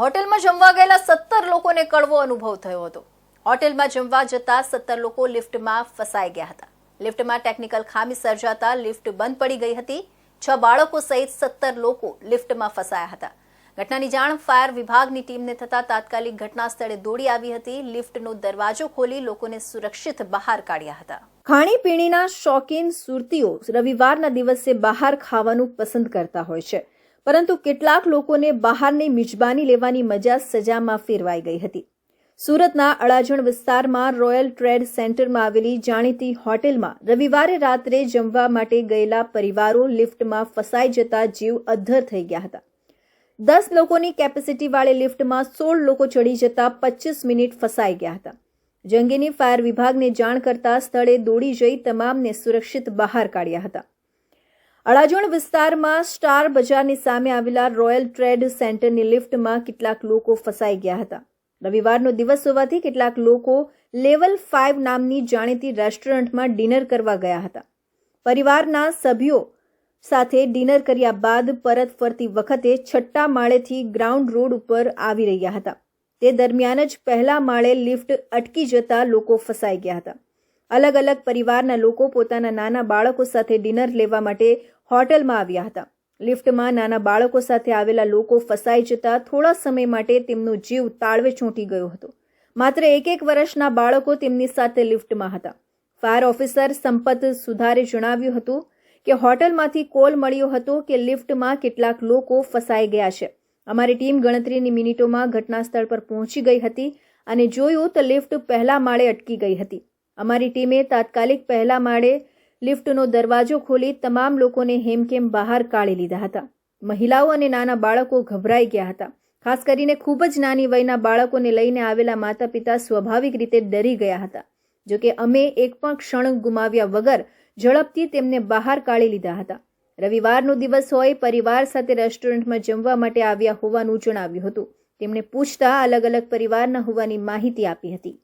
હોટેલમાં જમવા ગયેલા સત્તર લોકોને કડવો અનુભવ થયો હતો. હોટેલમાં જમવા જતા સત્તર લોકો લિફ્ટમાં ફસાઈ ગયા હતા. લિફ્ટમાં ટેકનિકલ ખામી સર્જાતા લિફ્ટ બંધ પડી ગઈ હતી. છ બાળકો સહિત સત્તર લોકો લિફ્ટમાં ફસાયા હતા. ઘટનાની જાણ ફાયર વિભાગની ટીમને થતા તાત્કાલિક ઘટના સ્થળે દોડી આવી હતી. લિફ્ટનો દરવાજો ખોલી લોકોને સુરક્ષિત બહાર કાઢ્યા હતા. ખાણીપીણીના શોખીન સુરતીઓ રવિવારના દિવસે બહાર ખાવાનું પસંદ કરતા હોય છે. પરંતુ કેટલાક લોકોને બહારની મિજબાની લેવાની મજા સજામાં ફેરવાઈ ગઈ હતી. સુરતના અડાજણ વિસ્તારમાં રોયલ ટ્રેડ સેન્ટરમાં આવેલી જાણીતી હોટેલમાં રવિવારે રાત્રે જમવા માટે ગયેલા પરિવારો લિફ્ટમાં ફસાઈ જતા જીવ અદ્ધર થઈ ગયા હતા. દસ લોકોની કેપેસિટીવાળી લિફ્ટમાં સોળ લોકો ચડી જતા પચીસ મિનિટ ફસાઈ ગયા હતા. જંગીની ફાયર વિભાગને જાણ કરતા સ્થળે દોડી જઈ તમામને સુરક્ષિત બહાર કાઢ્યા હતા. અડાજણ વિસ્તારમાં સ્ટાર બજારની સામે આવેલા રોયલ ટ્રેડ સેન્ટરની લિફ્ટમાં કેટલાક લોકો ફસાઈ ગયા હતા. રવિવારનો દિવસ હોવાથી કેટલાક લોકો લેવલ ફાઇવ નામની જાણીતી રેસ્ટોરન્ટમાં ડિનર કરવા ગયા હતા. પરિવારના સભ્યો સાથે ડિનર કર્યા બાદ પરત ફરતી વખતે છઠ્ઠા માળેથી ગ્રાઉન્ડ રોડ ઉપર આવી રહ્યા હતા. તે દરમિયાન જ પહેલા માળે લિફ્ટ અટકી જતા લોકો ફસાઈ ગયા હતા. અલગ અલગ પરિવારના લોકો પોતાના નાના બાળકો સાથે ડિનર લેવા માટે હોટલમાં આવ્યા હતા. લિફ્ટમાં નાના બાળકો સાથે આવેલા લોકો ફસાઈ જતા થોડા સમય માટે તેમનો જીવ તાળવે ચોંટી ગયો હતો. માત્ર એક એક વર્ષના બાળકો તેમની સાથે લિફ્ટમાં હતા. ફાયર ઓફિસર સંપત સુધારે જણાવ્યું હતું કે હોટલમાંથી કોલ મળ્યો હતો કે લિફ્ટમાં કેટલાક લોકો ફસાઈ ગયા છે. અમારી ટીમ ગણતરીની મિનિટોમાં ઘટના સ્થળ પર પહોંચી ગઈ હતી અને જોયું તો લિફ્ટ પહેલા માળે અટકી ગઈ હતી. અમારી ટીમે તાત્કાલિક પહેલા માળે લિફ્ટનો દરવાજો ખોલી તમામ લોકોને હેમખેમ બહાર કાઢી લીધા હતા. મહિલાઓ અને નાના બાળકો ગભરાઈ ગયા હતા. ખાસ કરીને ખૂબ જ નાની વયના બાળકોને લઈને આવેલા માતા પિતા સ્વાભાવિક રીતે ડરી ગયા હતા. જોકે અમે એક પણ ક્ષણ ગુમાવ્યા વગર ઝડપથી તેમને બહાર કાઢી લીધા હતા. રવિવારનો દિવસ હોય, પરિવાર સાથે રેસ્ટોરન્ટમાં જમવા માટે આવ્યા હોવાનું જણાવ્યું હતું. તેમણે પૂછતા અલગ અલગ પરિવારના હોવાની માહિતી આપી હતી.